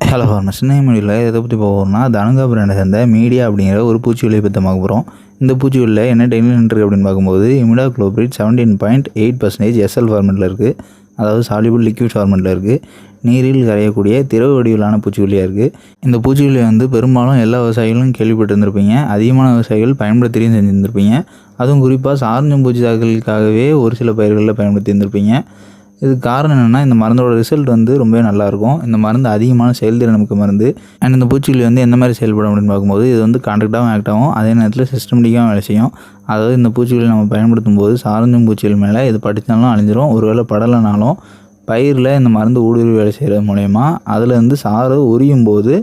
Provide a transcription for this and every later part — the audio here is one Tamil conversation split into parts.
ஹலோ ஃபார்மஸ் மொழியில் எதை பற்றி போகிறோம்னா தனுகா பிராண்டை சேர்ந்த மீடியா அப்படிங்கிற ஒரு பூச்சிக்கொல்லியை பற்றி பார்க்க போகிறோம் இந்த பூச்சிக்கொல்லியில் என்ன டெக்னிக் இருக்குது அப்படின்னு பார்க்கும்போது imidacloprid seventeen point eight percentage SL ஃபார்மெட்டில் இருக்குது அதாவது சாலிபிள் லிக்விட் ஃபார்மெட்டில் இருக்குது நீரில் கரையக்கூடிய திரவ வடிவிலான பூச்சிக்கொல்லியாக இருக்குது இந்த பூச்சிக்கொல்லியை வந்து பெரும்பாலும் எல்லா விவசாயிகளும் கேள்விப்பட்டிருந்திருப்பீங்க. அதிகமான விவசாயிகள் பயன்படுத்தியும் செஞ்சுருந்துருப்பீங்க. அதுவும் குறிப்பாக சார்ந்தும் பூச்சி தாக்கலுக்காகவே ஒரு சில பயிர்களில் பயன்படுத்தி இருந்திருப்பீங்க இதுக்கு காரணம் என்னென்னா இந்த மருந்தோட ரிசல்ட் வந்து ரொம்பவே நல்லாயிருக்கும். இந்த மருந்து அதிகமான செயல்திறன் நமக்கு மருந்து. அண்ட் இந்த பூச்சிக்கொல்லி வந்து எந்த மாதிரி செயல்படும் அப்படின்னு பார்க்கும்போது இது வந்து கான்ட்ராக்டாகவும் ஆக்ட் ஆகும். அதே நேரத்தில் சிஸ்டமெட்டிக்காகவும் வேலை செய்யும். அதாவது இந்த பூச்சிக்கொல்லி நம்ம பயன்படுத்தும் போது சாரஞ்சும் பூச்சிகள் மேலே இது படித்தாலும் அழிஞ்சிரும். ஒருவேளை படலைனாலும் பயிரில் இந்த மருந்து ஊடுருவி வேலை செய்கிறது மூலயமா அதுலேருந்து சாறு உரியும் போது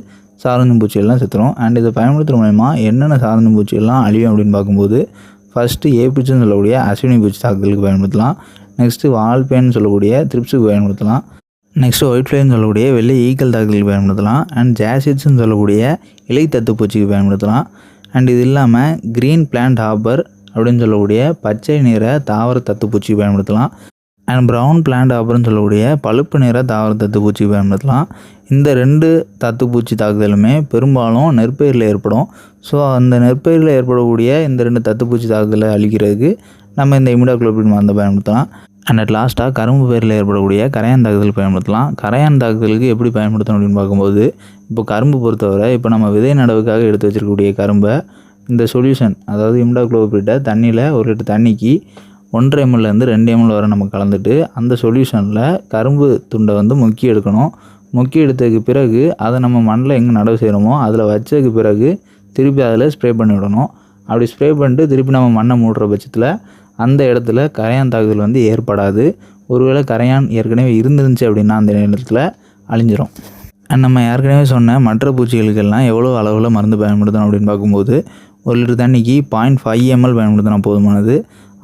சாரஞ்சும் பூச்சிகள்லாம் செத்துரும். அண்ட் இதை பயன்படுத்துகிற மூலயமா என்னென்ன சாரஞ்சும் பூச்சிகள்லாம் அழியும் அப்படின்னு பார்க்கும்போது ஃபஸ்ட்டு ஏபிச்சுன்னு சொல்லக்கூடிய அஸ்வினி பூச்சி தாக்குதலுக்கு பயன்படுத்தலாம். நெக்ஸ்ட்டு வால்பேன்னு சொல்லக்கூடிய த்ரிப்ஸுக்கு பயன்படுத்தலாம். நெக்ஸ்ட்டு ஒயிட் ஃப்ளைன்னு சொல்லக்கூடிய வெள்ளை ஈக்கல் தாக்குதலுக்கு பயன்படுத்தலாம். அண்ட் ஜாசிட்ஸ்னு சொல்லக்கூடிய இலை தத்து பூச்சிக்கு பயன்படுத்தலாம். அண்ட் இது இல்லாமல் க்ரீன் பிளான்ட் ஹாப்பர் அப்படின்னு சொல்லக்கூடிய பச்சை நிற தாவர தத்து பூச்சிக்கு பயன்படுத்தலாம். அண்ட் ப்ரௌன் பிளான்ட் ஹாப்பர்னு சொல்லக்கூடிய பழுப்பு நிற தாவர தத்து பூச்சிக்கு பயன்படுத்தலாம். இந்த ரெண்டு தத்து பூச்சி தாக்குதலுமே பெரும்பாலும் நெற்பயிரில் ஏற்படும். ஸோ அந்த நெற்பயிரில் ஏற்படக்கூடிய இந்த ரெண்டு தத்துப்பூச்சி தாக்குதலை அழிக்கிறதுக்கு நம்ம இந்த இமிடாக்ளோபின் மருந்தை பயன்படுத்தலாம். அண்ட் அட் லாஸ்ட்டாக கரும்பு பயிரில் ஏற்படக்கூடிய கரையான் தாக்குதல் பயன்படுத்தலாம். கரையான் தாக்குதலுக்கு எப்படி பயன்படுத்தணும் அப்படின்னு பார்க்கும்போது இப்போ கரும்பு பொறுத்தவரை இப்போ நம்ம விதை நடவுக்காக எடுத்து வச்சிருக்கக்கூடிய கரும்பை இந்த சொல்யூஷன் அதாவது இம்டாக்ளோபிட்டை தண்ணியில் ஒரு லிட்டர் தண்ணிக்கு ஒன்றரை எம்எல்லேருந்து ரெண்டு எம்எல் வரை நம்ம கலந்துட்டு அந்த சொல்யூஷனில் கரும்பு துண்டை வந்து முக்கி எடுக்கணும். முக்கி எடுத்ததுக்கு பிறகு அதை நம்ம மண்ணில் எங்கே நடவு செய்கிறோமோ அதில் வச்சதுக்கு பிறகு திருப்பி அதில் ஸ்ப்ரே பண்ணி விடணும். அப்படி ஸ்ப்ரே பண்ணிட்டு திருப்பி நம்ம மண்ணை மூடுற பட்சத்தில் அந்த இடத்துல கரையான் தாக்குதல் வந்து ஏற்படாது. ஒருவேளை கரையான் ஏற்கனவே இருந்துருந்துச்சு அப்படின்னா அந்த நேரத்தில் அழிஞ்சிரும். அண்ட் நம்ம ஏற்கனவே சொன்ன மற்ற பூச்சிகளுக்கெல்லாம் எவ்வளோ அளவில் மருந்து பயன்படுத்தணும் அப்படின்னு பார்க்கும்போது ஒரு லிட்டர் தண்ணிக்கு பாயிண்ட் ஃபைவ் எம்எல் பயன்படுத்தினா போதுமானது.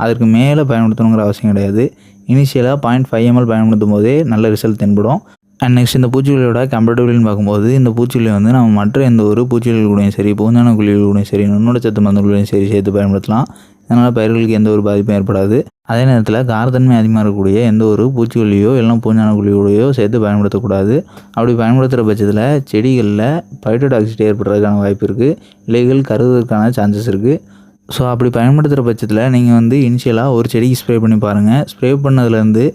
அதற்கு மேலே பயன்படுத்தணுங்கிற அவசியம் கிடையாது. இனிஷியலாக பாயிண்ட் ஃபைவ் எம்எல் பயன்படுத்தும் போதே நல்ல ரிசல்ட் தென்படும். அண்ட் நெக்ஸ்ட் இந்த பூச்சிகளோட கம்பேட்டபிள்னு பார்க்கும்போது இந்த பூச்சிகளை வந்து நம்ம மற்ற எந்த ஒரு பூச்சிகள் கூடயும் சரி பூஞ்சான குழிகள் கூடயும் சரி நுண்ணோட சத்து மருந்துகளையும் சரி சேர்த்து பயன்படுத்தலாம். இதனால் பயிர்களுக்கு எந்த ஒரு பாதிப்பும் ஏற்படாது. அதே நேரத்தில் காரத்தன்மை அதிகமாக இருக்கக்கூடிய எந்த ஒரு பூச்சிக்கொல்லியோ இல்லை பூஞ்சான சேர்த்து பயன்படுத்தக்கூடாது. அப்படி பயன்படுத்துகிற பட்சத்தில் செடிகளில் பைட்டோடாக்சிட்டி ஏற்படுறதுக்கான வாய்ப்பு இருக்குது இலைகள் கருவதற்கான சான்சஸ் இருக்குது ஸோ அப்படி பயன்படுத்துகிற பட்சத்தில் நீங்கள் வந்து இனிஷியலாக ஒரு செடிக்கு ஸ்ப்ரே பண்ணி பாருங்கள் ஸ்ப்ரே பண்ணதுலேருந்து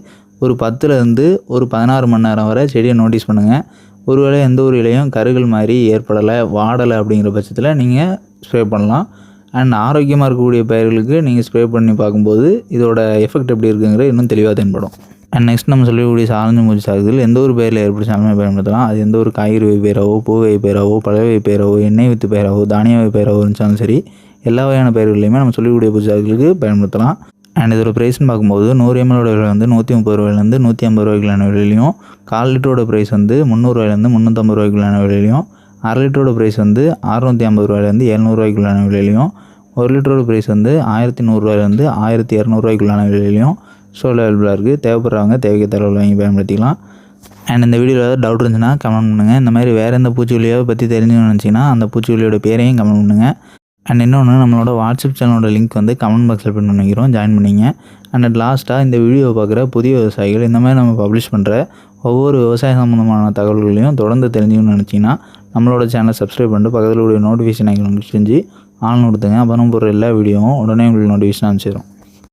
ஒரு பத்துலேருந்து ஒரு பதினாறு மணி நேரம் வரை செடியை நோட்டீஸ் பண்ணுங்கள் ஒருவேளை எந்த ஒரு இலையும் கருகள் மாதிரி ஏற்படலை வாடலை அப்படிங்கிற பட்சத்தில் நீங்கள் ஸ்ப்ரே பண்ணலாம். அண்ட் ஆரோக்கியமாக இருக்கக்கூடிய பயிர்களுக்கு நீங்கள் ஸ்ப்ரே பண்ணி பார்க்கும்போது இதோட எஃபெக்ட் எப்படி இருக்குங்கிற இன்னும் தெளிவாக தென்படும். அண்ட் நெக்ஸ்ட் நம்ம சொல்லக்கூடிய சாலஞ்சு மூச்சு சாகுதல் எந்த ஒரு பயிரில் ஏற்படுத்தாலுமே பயன்படுத்தலாம். அது எந்த ஒரு காய்கறி பயிராவோ பூவை பயிராவோ பழவை பயிராவோ எண்ணெய் வித்து பயிராவோ தானிய பயிராவோ இருந்தாலும் சரி எல்லா வகையான பயிர்களையுமே நம்ம சொல்லக்கூடிய பூச்சி சாகுதலுக்கு பயன்படுத்தலாம். அண்ட் இதோட ப்ரைஸ்னு பார்க்கும்போது நூறு எம்எலோட விலை வந்து நூற்றி முப்பது ரூபாயிலேருந்து நூற்றி ஐம்பது ரூபாய்க்குள்ளான விலையிலையும் கால் லிட்டரோட ப்ரைஸ் வந்து முந்நூறுவாயிலேருந்து முந்நூற்றம்பது ரூபாய்க்குள்ளான விலையிலையும் அரை லிட்டரோட ப்ரைஸ் வந்து அறுநூற்றி ஐம்பது ரூபாயிலேருந்து எழுநூறுவாய்க்குள்ளான விலையிலையும் ஒரு லிட்டரோட ப்ரைஸ் வந்து ஆயிரத்தி நூறுரூவாயிலேருந்து ஆயிரத்தி இரநூறுவாய்க்குள்ளான விலையிலையும் ஸோ அவைலபிளாக இருக்குது தேவைப்படுறவங்க தேவைக்கு தரவில் வாங்கி பயன்படுத்திக்கலாம். அண்ட் இந்த வீடியோவில் ஏதாவது டவுட் இருந்துச்சுன்னா கமெண்ட் பண்ணுங்கள் இந்த மாதிரி வேறு எந்த பூச்சிக்கொல்லியோ பற்றி தெரிஞ்சுக்கணும்னு நினச்சிங்கன்னா அந்த பூச்சிக்கொல்லியோட பேரையும் கமெண்ட் பண்ணுங்கள் அண்ட் இன்னொன்று நம்மளோட வாட்ஸ்அப் சேனலோட லிங்க் வந்து கமெண்ட் பாக்ஸில் பின் பண்ணிக்கிறோம். ஜாயின் பண்ணிங்க. அண்ட் லாஸ்ட்டாக இந்த வீடியோவை பார்க்குற புதிய விவசாயிகள் இந்த மாதிரி நம்ம பப்ளிஷ் பண்ணுற ஒவ்வொரு விவசாய சம்மந்தமான தகவல்களையும் தொடர்ந்து தெரிஞ்சுக்கணும்னு நினச்சிங்கன்னா நம்மளோட சேனலை சப்ஸ்கிரைப் பண்ணிட்டு பக்கத்தில் உடைய நோட்டிஃபிகேஷன் ஐக்கன் செஞ்சு ஆன் கொடுத்துங்க. அப்புறம் போடுற எல்லா வீடியோவும் உடனே உங்களுக்கு நோட்டிஃபிகேஷன் அனுப்பிச்சிடும்